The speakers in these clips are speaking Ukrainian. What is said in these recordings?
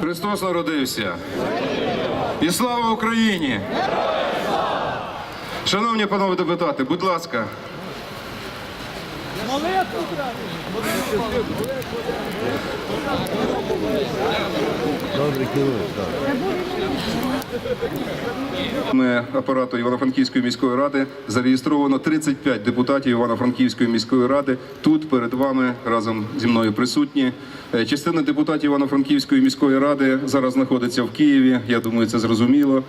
Христос народився. І слава Україні! Шановні панове депутати, будь ласка. Ми апарату Івано-Франківської міської ради зареєстровано 35 депутатів Івано-Франківської міської ради. Тут перед вами разом зі мною присутні. Е, Частина депутатів Івано-Франківської міської ради зараз знаходиться в Києві. Я думаю, це зрозуміло.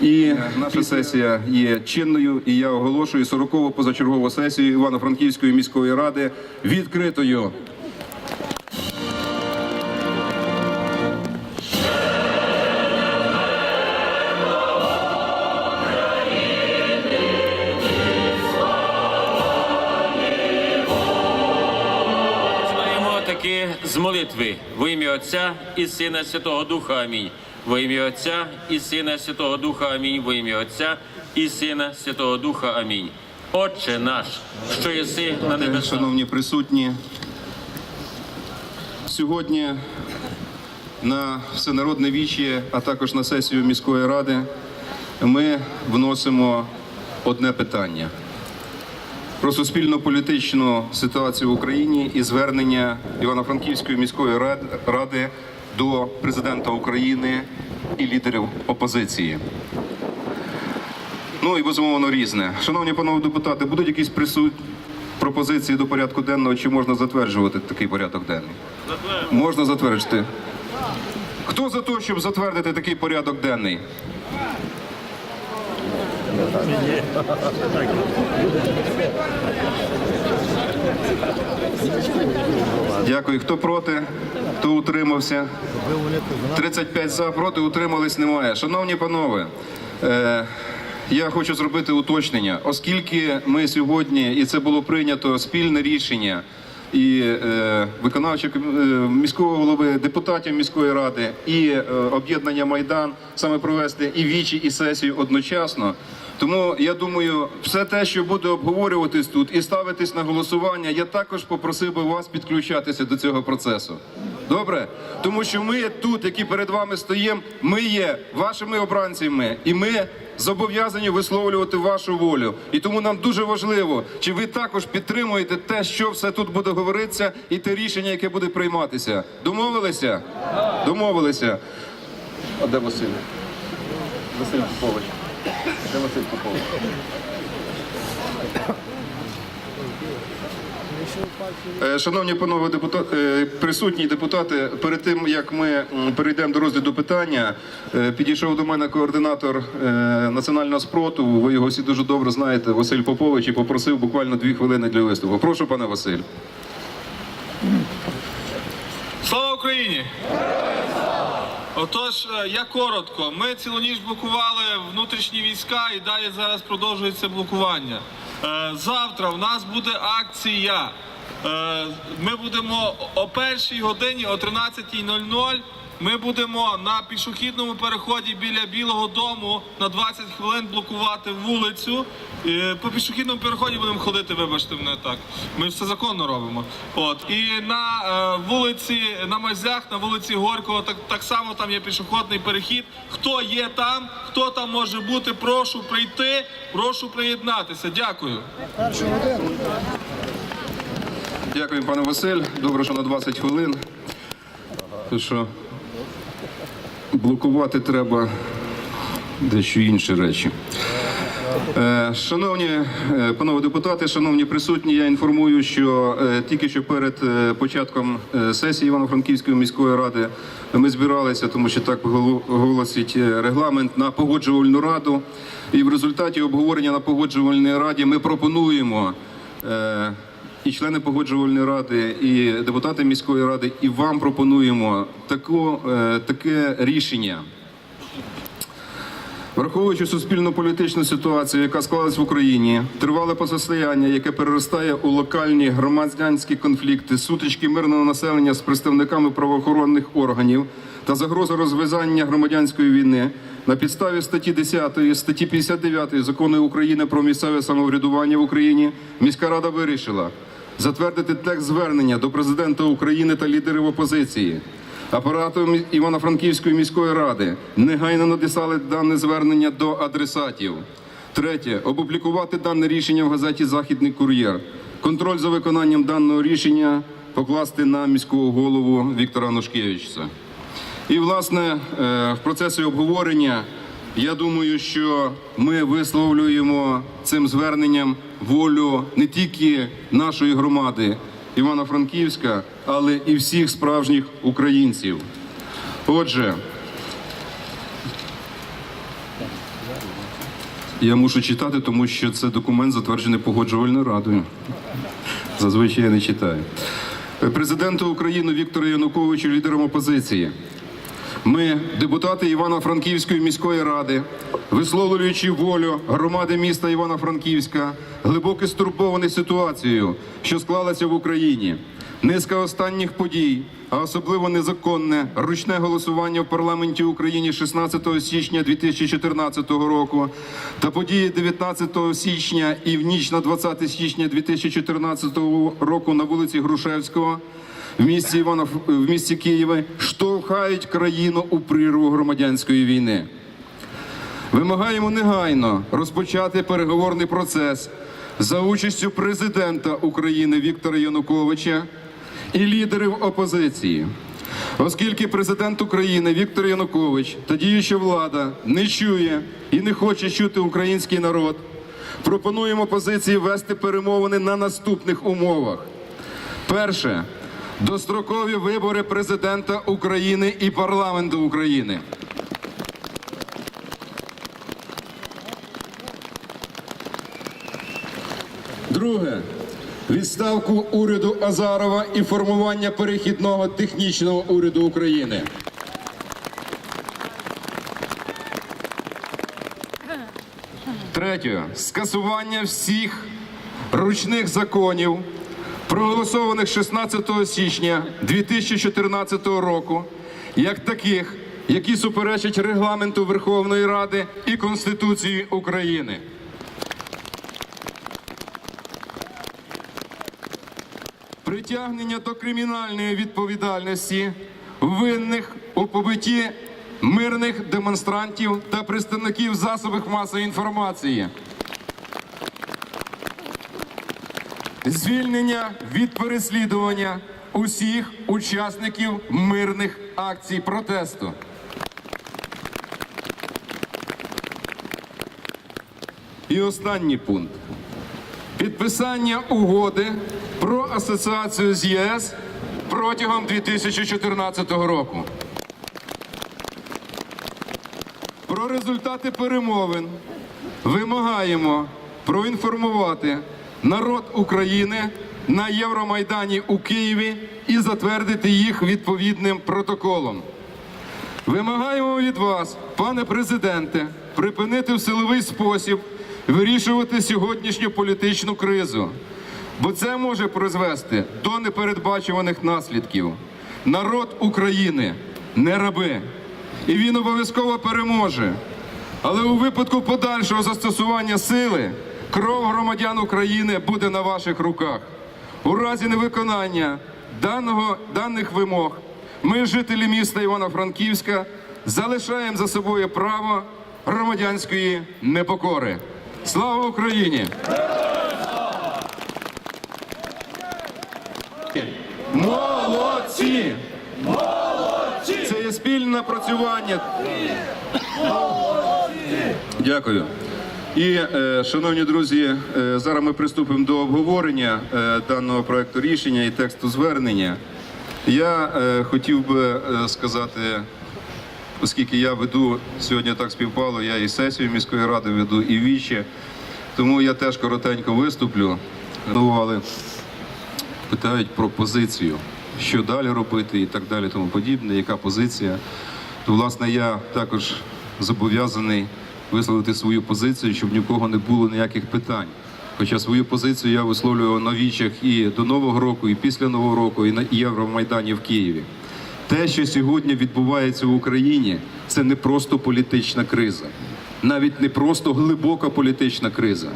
І наша сесія є чинною. І я оголошую 40-го позачергову сесію Івано-Франківської міської ради відкритою. З молитви во ім'я Отця і Сина Святого Духа. Амінь. Во ім'я Отця і Сина Святого Духа. Амінь. Во ім'я Отця і Сина Святого Духа. Амінь. Отче наш, що єси на небесах. Шановні присутні, сьогодні на всенародне віче, а також на сесію міської ради, ми вносимо одне питання про суспільно-політичну ситуацію в Україні і звернення Івано-Франківської міської рад- ради до президента України і лідерів опозиції. Ну і безумовно різне. Шановні панове депутати, будуть якісь присут... пропозиції до порядку денного, чи можна затверджувати такий порядок денний? Можна затвердити. Хто за те, щоб затвердити такий порядок денний? Дякую. Хто проти? Хто утримався? 35 за, проти, утримались немає. Шановні панове, е, я хочу зробити уточнення, оскільки ми сьогодні, і це було прийнято спільне рішення і е, виконавчого е, міського голови, депутатів міської ради і е, об'єднання Майдан саме провести і вічі, і сесію одночасно. Тому я думаю, все те, що буде обговорюватись тут і ставитись на голосування, я також попросив би вас підключатися до цього процесу. Добре, тому що ми тут, які перед вами стоїмо, ми є вашими обранцями, і ми зобов'язані висловлювати вашу волю. І тому нам дуже важливо, чи ви також підтримуєте те, що все тут буде говоритися, і те рішення, яке буде прийматися. Домовилися? Домовилися. А де Василь? Василь Попович. Де Василь Попович? Е, Шановні панове депутати, присутні депутати, перед тим як ми перейдемо до розгляду питання, е, підійшов до мене координатор е, національного спротиву. Ви його всі дуже добре знаєте, Василь Попович, і попросив буквально дві хвилини для виступу. Прошу, пане Василь. Слава Україні! Отож, е, я коротко. Ми цілу ніч блокували внутрішні війська і далі зараз продовжується блокування. Е, Завтра в нас буде акція. Е, Ми будемо о першій годині, о 13.00. Ми будемо на пішохідному переході біля Білого Дому на 20 хвилин блокувати вулицю. По пішохідному переході будемо ходити, вибачте мене так. Ми все законно робимо. От і на е, вулиці на Мазях, на вулиці Горького, так, так само там є пішохідний перехід. Хто є там, хто там може бути, прошу прийти, прошу приєднатися. Дякую. Дякую, пане Василь. Добре, що на 20 хвилин. Тому що блокувати треба дещо інші речі. Е, Шановні е, панове депутати, шановні присутні, я інформую, що е, тільки що перед початком сесії Івано-Франківської міської ради ми збиралися, тому що так голо- оголосить е, регламент на погоджувальну раду. І в результаті обговорення на погоджувальній раді ми пропонуємо і члени погоджувальної ради, і депутати міської ради, і вам пропонуємо таку, е, таке рішення. Враховуючи суспільно-політичну ситуацію, яка склалась в Україні, тривале протистояння, яке переростає у локальні громадянські конфлікти, сутички мирного населення з представниками правоохоронних органів та загроза розв'язання громадянської війни, на підставі статті 10, статті 59 Закону України про місцеве самоврядування в Україні міська рада вирішила затвердити текст звернення до президента України та лідерів опозиції. Апаратом Івано-Франківської міської ради негайно надіслали дане звернення до адресатів. Третє опублікувати дане рішення в газеті Західний кур'єр. Контроль за виконанням даного рішення покласти на міського голову Віктора Нушкевича. І, власне, е, в процесі обговорення я думаю, що ми висловлюємо цим зверненням волю не тільки нашої громади Івано-Франківська, але і всіх справжніх українців. Отже, я мушу читати, тому що це документ затверджений погоджувальною радою. Зазвичай я не читаю. Президенту України Віктору Януковичу, лідером опозиції. Ми, депутати Івано-Франківської міської ради, висловлюючи волю громади міста Івано-Франківська, глибоко стурбовані ситуацією, що склалася в Україні. Низка останніх подій, а особливо незаконне ручне голосування в парламенті України 16 січня 2014 року та події 19 січня і в ніч на 20 січня 2014 року на вулиці Грушевського в місті Івано в місті Києві штовхають країну у прірву громадянської війни. Вимагаємо негайно розпочати переговорний процес за участю президента України Віктора Януковича і лідерів опозиції. Оскільки президент України Віктор Янукович та діюча влада не чує і не хоче чути український народ, пропонуємо позиції вести перемовини на наступних умовах. Перше дострокові вибори президента України і парламенту України. Друге відставку уряду Азарова і формування перехідного технічного уряду України. Третє скасування всіх ручних законів, проголосованих 16 січня 2014 року, як таких, які суперечать регламенту Верховної Ради і Конституції України. Притягнення до кримінальної відповідальності винних у побитті мирних демонстрантів та представників засобів масової інформації. Звільнення від переслідування усіх учасників мирних акцій протесту. І останній пункт. Підписання угоди про асоціацію з ЄС протягом 2014 року. Про результати перемовин вимагаємо проінформувати народ України на Євромайдані у Києві і затвердити їх відповідним протоколом. Вимагаємо від вас, пане президенте, припинити в силовий спосіб вирішувати сьогоднішню політичну кризу, бо це може призвести до непередбачуваних наслідків. Народ України не раби, і він обов'язково переможе. Але у випадку подальшого застосування сили кров громадян України буде на ваших руках. У разі невиконання даного, даних вимог ми, жителі міста Івано-Франківська, залишаємо за собою право громадянської непокори. Слава Україні! Молодці! Молодці! Це є спільне напрацювання. Дякую. І, е, шановні друзі, е, зараз ми приступимо до обговорення е, даного проекту рішення і тексту звернення. Я хотів би сказати, оскільки я веду сьогодні так співпало, я і сесію міської ради веду, і віче, тому я теж коротенько виступлю. Давали, питають про позицію, що далі робити і так далі, тому подібне, яка позиція. То, власне, я також зобов'язаний висловити свою позицію, щоб ні в кого не було ніяких питань. Хоча свою позицію я висловлював на вічах і до Нового року, і після Нового року, і на Євромайдані в Києві. те, що сьогодні відбувається в Україні, це не просто політична криза, навіть не просто глибока політична криза.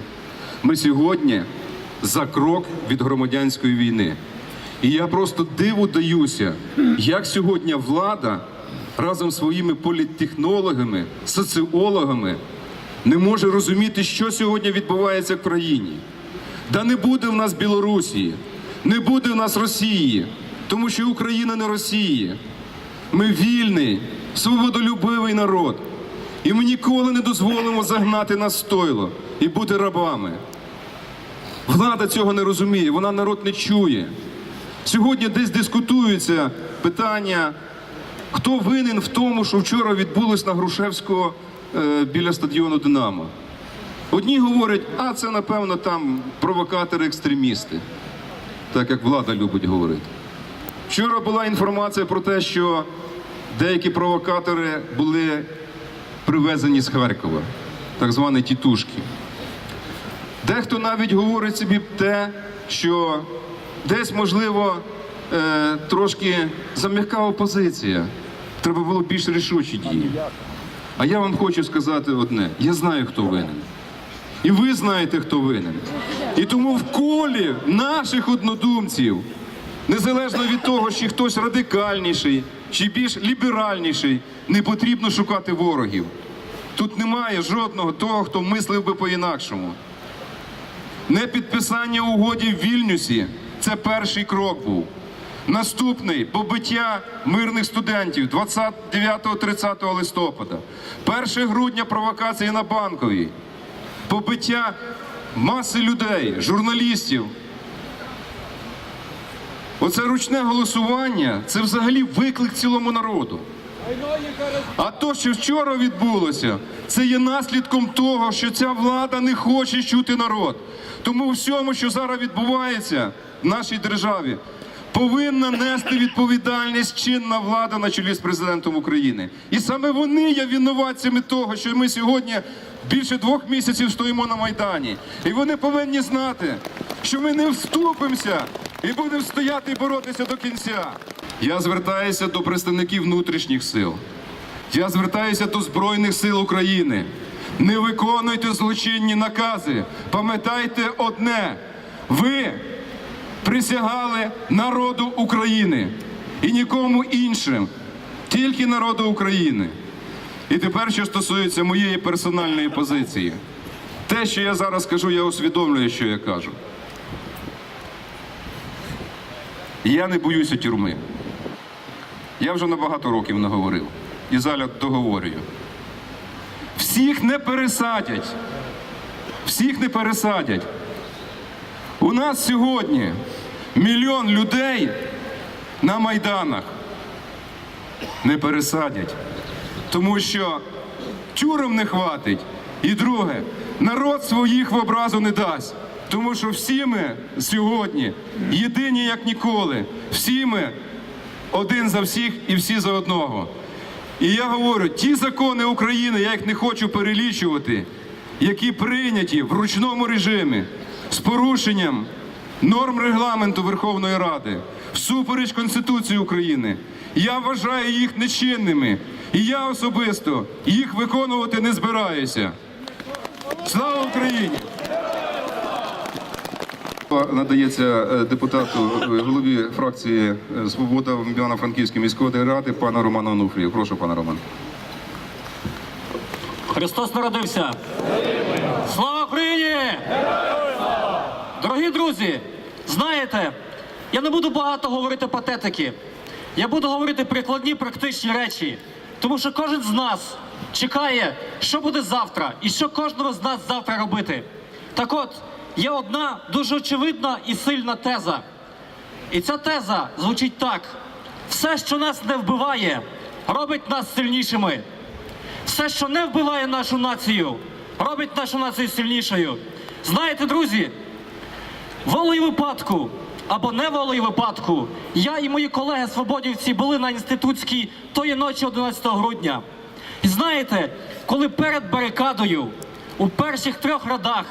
Ми сьогодні за крок від громадянської війни. І я просто диву даюся, як сьогодні влада разом з своїми політтехнологами, соціологами не може розуміти, що сьогодні відбувається в країні. Да не буде в нас Білорусі, не буде в нас Росії, тому що Україна не Росія. Ми вільний, свободолюбивий народ. І ми ніколи не дозволимо загнати нас стойло і бути рабами. Влада цього не розуміє, вона народ не чує. Сьогодні десь дискутуються питання, хто винен в тому, що вчора відбулось на Грушевського е, біля стадіону Динамо. Одні говорять, а це напевно там провокатори-екстремісти, так як влада любить говорити. Вчора була інформація про те, що деякі провокатори були привезені з Харкова, так звані тітушки. Дехто навіть говорить собі те, що десь, можливо, е, трошки зам'яка опозиція. Треба було більш рішучі дії. А я вам хочу сказати одне: я знаю, хто винен. І ви знаєте, хто винен. І тому в колі наших однодумців, незалежно від того, чи хтось радикальніший, чи більш ліберальніший, не потрібно шукати ворогів. Тут немає жодного того, хто мислив би по-інакшому. Не підписання угоді в Вільнюсі це перший крок був. Наступний побиття мирних студентів 29-30 листопада. 1 грудня провокації на банковій. Побиття маси людей, журналістів. Оце ручне голосування це взагалі виклик цілому народу. А то, що вчора відбулося, це є наслідком того, що ця влада не хоче чути народ. Тому всьому, що зараз відбувається в нашій державі, повинна нести відповідальність чинна влада на чолі з президентом України. І саме вони є винуватцями того, що ми сьогодні більше двох місяців стоїмо на Майдані. І вони повинні знати, що ми не вступимося і будемо стояти і боротися до кінця. Я звертаюся до представників внутрішніх сил. Я звертаюся до Збройних сил України. Не виконуйте злочинні накази. Пам'ятайте одне: ви присягали народу України і нікому іншим, тільки народу України. І тепер, що стосується моєї персональної позиції, те, що я зараз кажу, я усвідомлюю, що я кажу. Я не боюся тюрми. Я вже на багато років наговорив. І зараз договорюю. Всіх не пересадять. Всіх не пересадять. У нас сьогодні мільйон людей на майданах не пересадять. Тому що тюрем не хватить. І друге, народ своїх в образу не дасть. Тому що всі ми сьогодні єдині як ніколи. Всі ми один за всіх і всі за одного. І я говорю, ті закони України, я їх не хочу перелічувати, які прийняті в ручному режимі з порушенням норм регламенту Верховної Ради, всупереч Конституції України. Я вважаю їх нечинними. І я особисто їх виконувати не збираюся. Слава Україні! Надається е, депутату е, голові фракції е, Свобода в Івано-Франківській міської ради пану Роману Онуфрію. Прошу, пане Роман. Христос народився! Слава Україні! Дорогі друзі, знаєте, я не буду багато говорити патетики. Я буду говорити прикладні практичні речі. Тому що кожен з нас чекає, що буде завтра, і що кожного з нас завтра робити. Так от, є одна дуже очевидна і сильна теза. І ця теза звучить так: все, що нас не вбиває, робить нас сильнішими. Все, що не вбиває нашу націю, робить нашу націю сильнішою. Знаєте, друзі, волею випадку або не волею випадку, я і мої колеги свободівці були на інститутській тої ночі 11 грудня. І знаєте, коли перед барикадою у перших трьох радах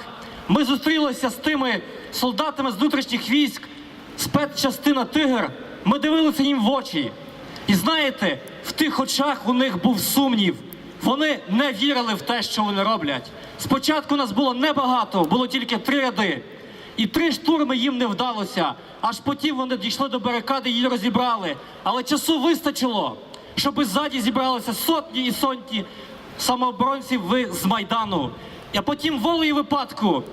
ми зустрілися з тими солдатами з внутрішніх військ, спецчастина Тигр, ми дивилися їм в очі. І знаєте, в тих очах у них був сумнів. Вони не вірили в те, що вони роблять. Спочатку нас було небагато, було тільки три ряди. І три штурми їм не вдалося. Аж потім вони дійшли до барикади її розібрали. Але часу вистачило, щоб ззаді зібралися сотні і сотні самооборонців з Майдану. А потім волею випадку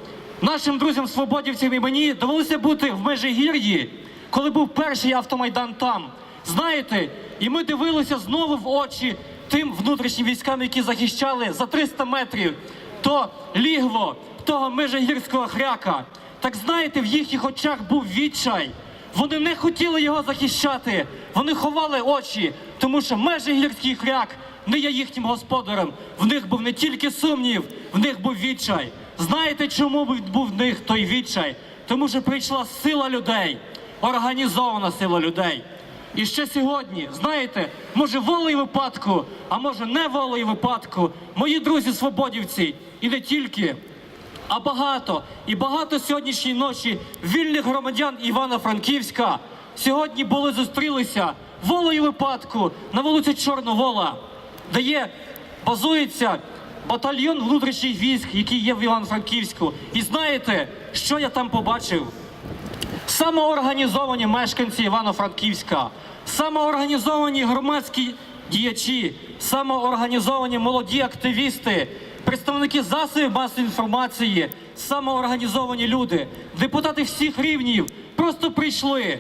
нашим друзям свободівцям і мені довелося бути в Межигір'ї, коли був перший автомайдан там. Знаєте, і ми дивилися знову в очі тим внутрішнім військам, які захищали за 300 метрів то лігво того межигірського хряка. Так знаєте, в їхніх очах був відчай. Вони не хотіли його захищати, вони ховали очі, тому що межигірський хряк не є їхнім господарем. В них був не тільки сумнів, в них був відчай. Знаєте, чому був в них той відчай? Тому що прийшла сила людей, організована сила людей. І ще сьогодні, знаєте, може волею випадку, а може не волею випадку, мої друзі свободівці, і не тільки, а багато і багато сьогоднішньої ночі вільних громадян Івано-Франківська сьогодні були зустрілися волею випадку на вулиці Чорновола, де є базується батальйон внутрішніх військ, який є в Івано-Франківську. І знаєте, що я там побачив? Самоорганізовані мешканці Івано-Франківська, самоорганізовані громадські діячі, самоорганізовані молоді активісти, представники засобів масової інформації, самоорганізовані люди, депутати всіх рівнів просто прийшли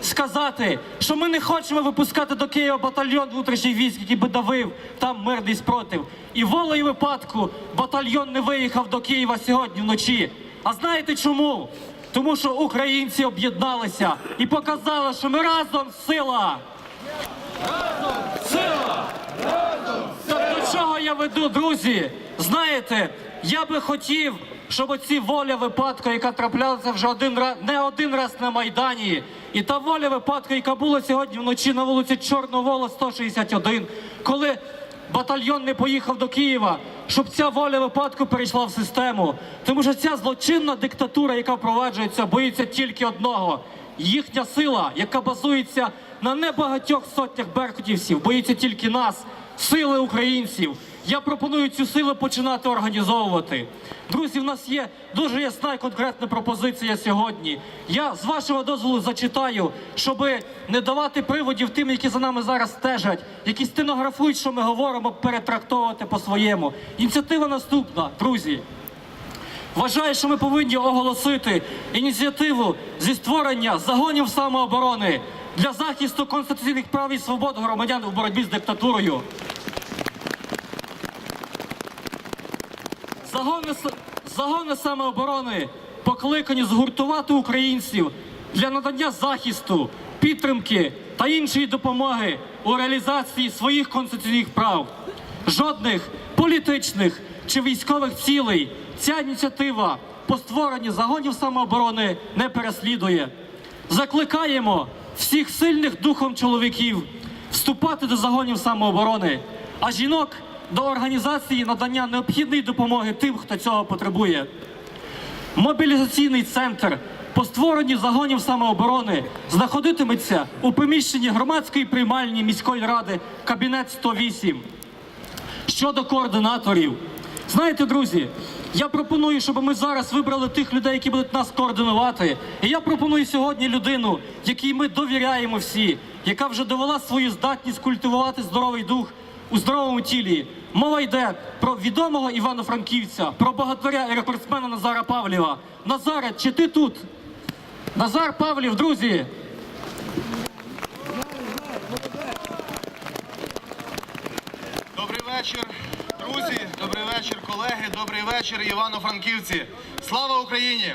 сказати, що ми не хочемо випускати до Києва батальйон внутрішніх військ, який би давив там мирний спротив. І волею випадку батальйон не виїхав до Києва сьогодні вночі. А знаєте чому? Тому що українці об'єдналися і показали, що ми разом сила. Разом Сила! Так до чого я веду, друзі? Знаєте, я би хотів, щоб оці воля випадку, яка траплялася вже один раз, не один раз на Майдані, і та воля випадку, яка була сьогодні вночі на вулиці Чорновола 161, коли батальйон не поїхав до Києва, щоб ця воля випадку перейшла в систему. Тому що ця злочинна диктатура, яка впроваджується, боїться тільки одного. Їхня сила, яка базується на небагатьох сотнях беркутівців, боїться тільки нас, сили українців. Я пропоную цю силу починати організовувати. Друзі, в нас є дуже ясна і конкретна пропозиція сьогодні. Я з вашого дозволу зачитаю, щоб не давати приводів тим, які за нами зараз стежать, які стенографують, що ми говоримо, перетрактовувати по-своєму. Ініціатива наступна, друзі. Вважаю, що ми повинні оголосити ініціативу зі створення загонів самооборони для захисту конституційних прав і свобод громадян у боротьбі з диктатурою. Загони, загони самооборони покликані згуртувати українців для надання захисту, підтримки та іншої допомоги у реалізації своїх конституційних прав. Жодних політичних чи військових цілей ця ініціатива по створенню загонів самооборони не переслідує. Закликаємо всіх сильних духом чоловіків вступати до загонів самооборони, а жінок до організації надання необхідної допомоги тим, хто цього потребує. Мобілізаційний центр по створенню загонів самооборони знаходитиметься у приміщенні громадської приймальні міської ради кабінет 108. Щодо координаторів, знаєте, друзі, я пропоную, щоб ми зараз вибрали тих людей, які будуть нас координувати. І я пропоную сьогодні людину, якій ми довіряємо всі, яка вже довела свою здатність культивувати здоровий дух у здоровому тілі. Мова йде про відомого Івано-Франківця, про богатиря і рекордсмена Назара Павлєва. Назаре, чи ти тут? Назар Павлів, друзі, Добрий вечір, друзі, добрий вечір, колеги, добрий вечір, Івано-Франківці. Слава Україні!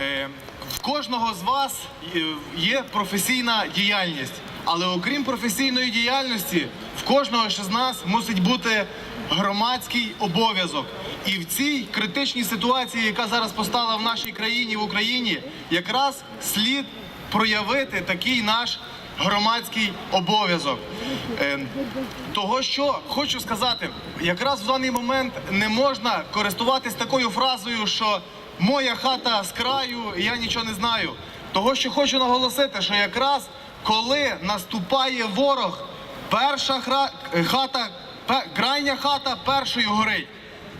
Е, В кожного з вас е, є професійна діяльність, але окрім професійної діяльності, в кожного з нас мусить бути громадський обов'язок. І в цій критичній ситуації, яка зараз постала в нашій країні в Україні, якраз слід проявити такий наш громадський обов'язок. Е, того, що хочу сказати, якраз в даний момент не можна користуватись такою фразою, що моя хата з краю, я нічого не знаю. Того, що хочу наголосити, що якраз коли наступає ворог, перша хра- хата, крайня хата першою горить.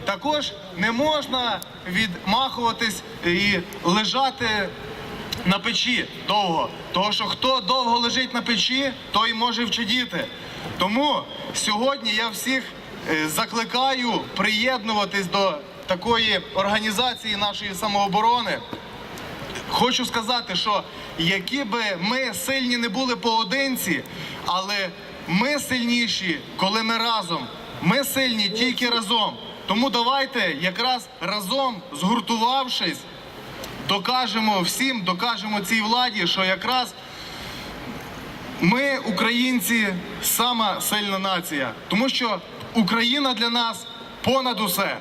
Також не можна відмахуватись і лежати на печі довго. Тому що хто довго лежить на печі, той може вчидіти. Тому сьогодні я всіх е, закликаю приєднуватись до такої організації нашої самооборони. Хочу сказати, що які би ми сильні не були поодинці, але ми сильніші, коли ми разом. Ми сильні тільки разом. Тому давайте якраз разом, згуртувавшись, докажемо всім, докажемо цій владі, що якраз ми, українці, сама сильна нація. Тому що Україна для нас понад усе.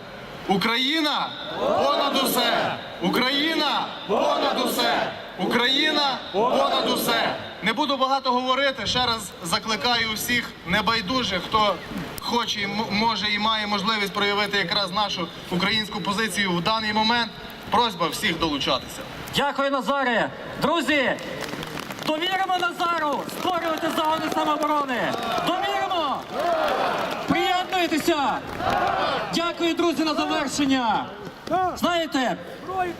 Україна понад усе! Україна понад усе! Україна понад усе! Не буду багато говорити. Ще раз закликаю всіх небайдужих, хто хоче, може і має можливість проявити якраз нашу українську позицію в даний момент. Просьба всіх долучатися. Дякую, Назаре. Друзі, довіримо Назару створювати загони самооборони. Довіримо! Приєднуйтеся! Дякую, друзі, на завершення. Знаєте,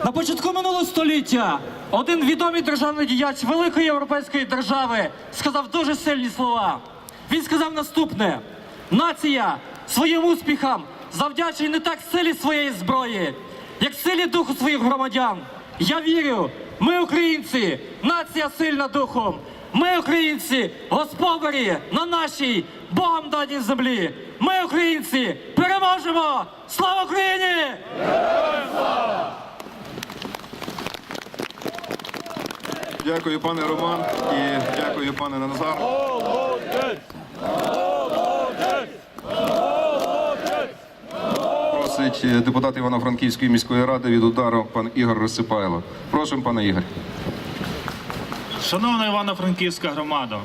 на початку минулого століття один відомий державний діяч великої європейської держави сказав дуже сильні слова. Він сказав наступне: нація своїм успіхам завдячує не так силі своєї зброї, як силі духу своїх громадян. Я вірю, ми українці, нація сильна духом. Ми, українці, господарі на нашій Богом даній землі. Ми, українці, переможемо! Слава Україні! Дякую, пане Роман, і дякую, пане Назар. Просить е, депутат Івано-Франківської міської ради від удару пан Ігор Розсипайло. Прошу, пане Ігор. Шановна Івано-Франківська громада,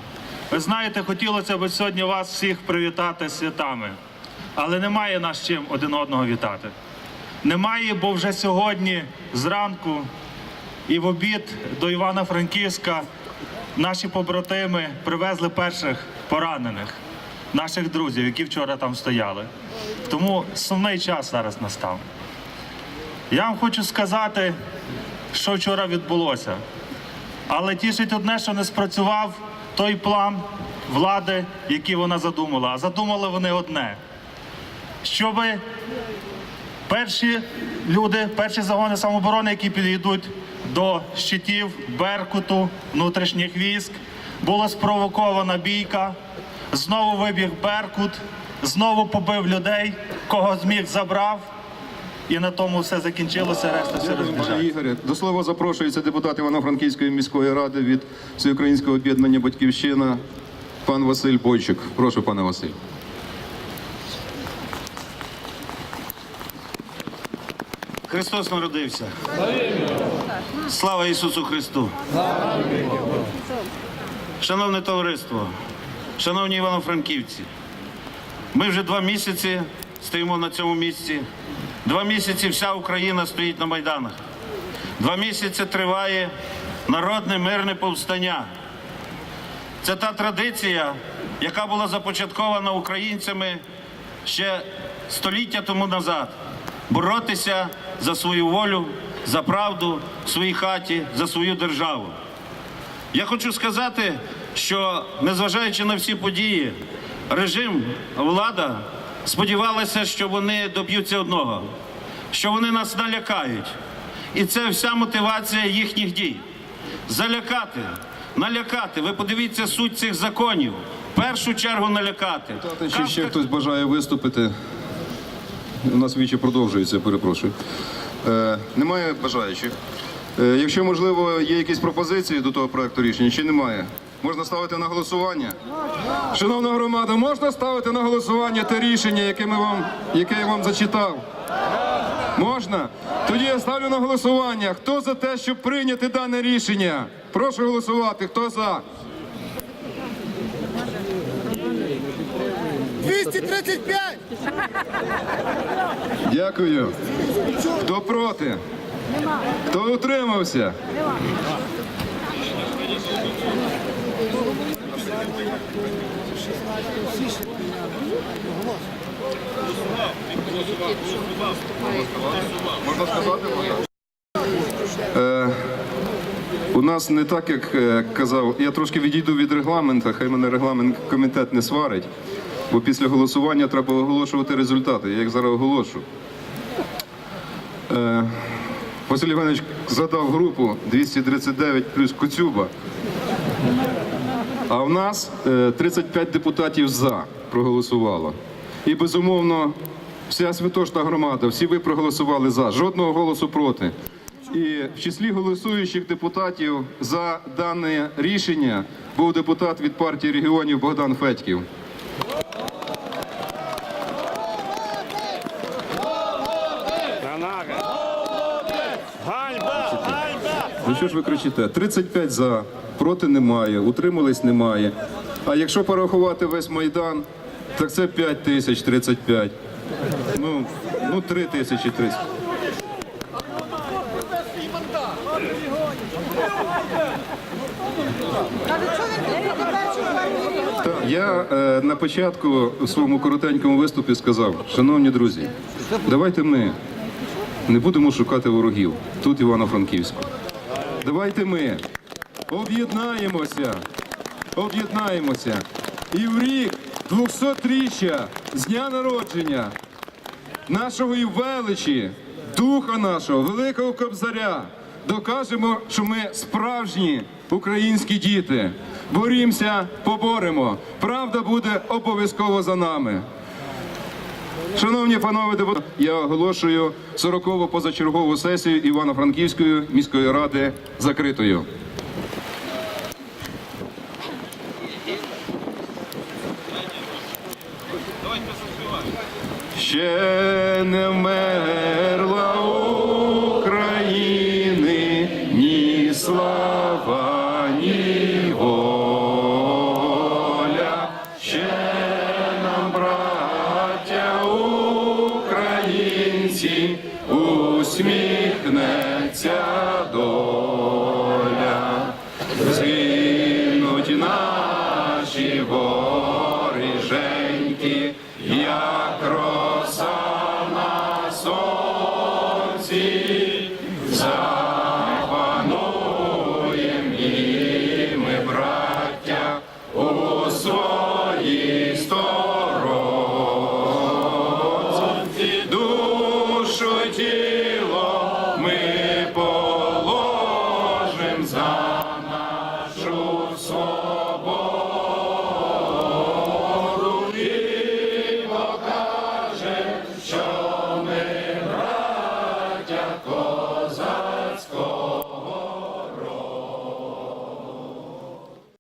ви знаєте, хотілося б сьогодні вас всіх привітати святами, але немає нас чим один одного вітати. Немає, бо вже сьогодні зранку і в обід до Івано-Франківська наші побратими привезли перших поранених, наших друзів, які вчора там стояли. Тому сумний час зараз настав. Я вам хочу сказати, що вчора відбулося. Але тішить одне, що не спрацював той план влади, який вона задумала. А задумали вони одне, щоб перші люди, перші загони самооборони, які підійдуть до щитів Беркуту, внутрішніх військ, була спровокована бійка, знову вибіг Беркут, знову побив людей, кого зміг забрав. І на тому все закінчилося, решта все розбіжається. Ігорі. До слова запрошується депутат Івано-Франківської міської ради від Всеукраїнського об'єднання Батьківщина, пан Василь Бойчик. Прошу, пане Василь. Христос народився. Слава Ісусу Христу! Шановне товариство, шановні івано-франківці, ми вже два місяці стоїмо на цьому місці. Два місяці вся Україна стоїть на майданах. Два місяці триває народне мирне повстання. Це та традиція, яка була започаткована українцями ще століття тому назад. Боротися за свою волю, за правду в своїй хаті, за свою державу. Я хочу сказати, що незважаючи на всі події, режим, влада сподівалася, що вони доб'ються одного, що вони нас налякають. І це вся мотивація їхніх дій. Залякати, налякати. Ви подивіться суть цих законів. В першу чергу налякати. Чи ще хтось бажає виступити? У нас вічі продовжується, перепрошую. Е, немає бажаючих. Е, якщо, можливо, є якісь пропозиції до того проекту рішення, чи немає? Можна ставити на голосування? Шановна громада, можна ставити на голосування те рішення, яке, ми вам, яке я вам зачитав? Можна? Тоді я ставлю на голосування. Хто за те, щоб прийняти дане рішення? Прошу голосувати. Хто за? 235! Дякую. Хто проти? Хто утримався? Можна сказати? Е, у нас не так, як е, казав, я трошки відійду від регламенту, хай мене регламент комітет не сварить, бо після голосування треба оголошувати результати. Я їх зараз оголошу. Е, Василь Іванович задав групу 239 плюс Коцюба. А в нас е, 35 депутатів за проголосувало. І безумовно, вся святошна громада, всі ви проголосували за, жодного голосу проти. І в числі голосуючих депутатів за дане рішення був депутат від партії регіонів Богдан Федьків. Ну що ж ви кричите? 35 за, проти немає, утримались немає. А якщо порахувати весь Майдан, так це 5 тисяч 35. Ну, ну 3 тисячі 30. Я е, на початку у своєму коротенькому виступі сказав, шановні друзі, давайте ми не будемо шукати ворогів тут, Івано-Франківську. Давайте ми об'єднаємося, об'єднаємося і в рік 200-річчя з дня народження нашого і величі, духа нашого, великого кобзаря, докажемо, що ми справжні українські діти. Борімося, поборемо. Правда буде обов'язково за нами. Шановні панове депутати, я оголошую 40-го позачергову сесію Івано-Франківської міської ради закритою. Ще не вмерла усміхнеться доля.